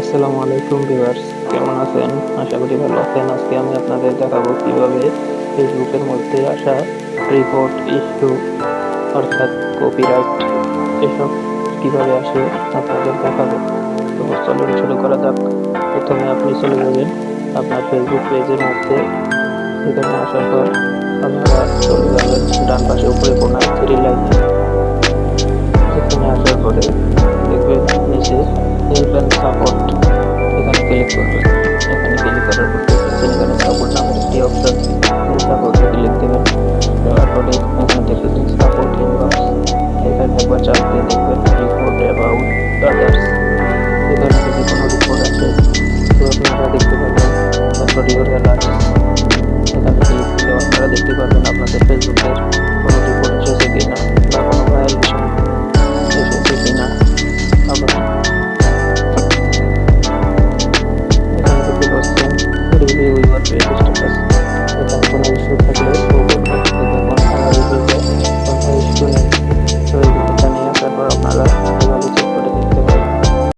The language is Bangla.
আসসালামু আলাইকুম ভিউয়ার্স, কেমন আছেন? আশা করি ভালো আছেন। আজকে আমি আপনাদের দেখাবো কীভাবে ফেসবুকের মধ্যে আসা রিপোর্ট ইস্যু অর্থাৎ কপিরাইট এসব কীভাবে আসে আপনাদের দেখাবো। তো চলুন শুরু করা যাক। প্রথমে আপনি চলে যাবেন আপনার ফেসবুক পেজের মধ্যে। এখানে আসার পর আপনারা চলে যাবেন ডান পাশে উপরে কোনায় অ্যান্ড সাপোর্ট এখানে ক্লিক করবেন। এখানে ক্লিক করার পর দেখবেন এখানে সাপোর্ট নামের একটি অপশন এই সাপোর্টে ক্লিক দেবেন। দেওয়ার পরে এখানে দেখবেন সাপোর্ট ইনবক্স এখানে একবার চাপ দিয়ে দেখবেন রিপোর্ট অ্যাবাউট আদার্স এখানে যদি কোনো রিপোর্ট আছে, তো আপনারা দেখতে পাবেন তারপর ইউর অ্যালার্ট